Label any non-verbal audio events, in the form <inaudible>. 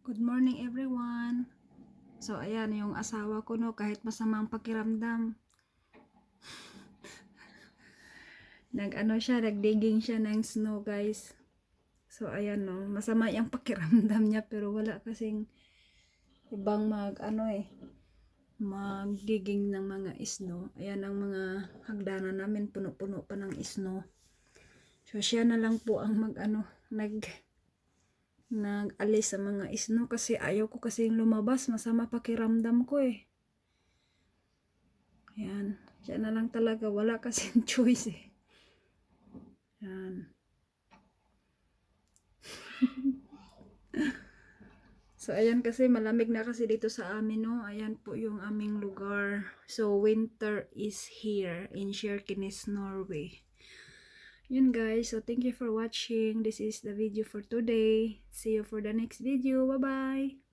Good morning everyone. So ayan yung asawa ko no kahit masamang pakiramdam. <laughs> nag ano siya, nagdigging siya ng snow guys. So ayan no, masama yung <laughs> pakiramdam niya pero wala kasing ibang mag ano eh magdigging ng mga snow. Ayan ang mga hagdanan namin puno-puno pa ng snow. So siya na lang po ang mag ano nag nag-alis sa mga isno kasi ayaw ko kasi lumabas. Masama pakiramdam ko eh. Ayan. Siya na lang talaga. Wala kasing <laughs> choice eh. Ayan. <laughs> so, ayan kasi malamig na kasi dito sa amin, no? Ayan po yung aming lugar. So, winter is here in Sherkines, Norway. Yun guys, so thank you for watching. This is the video for today. See you for the next video. Bye-bye!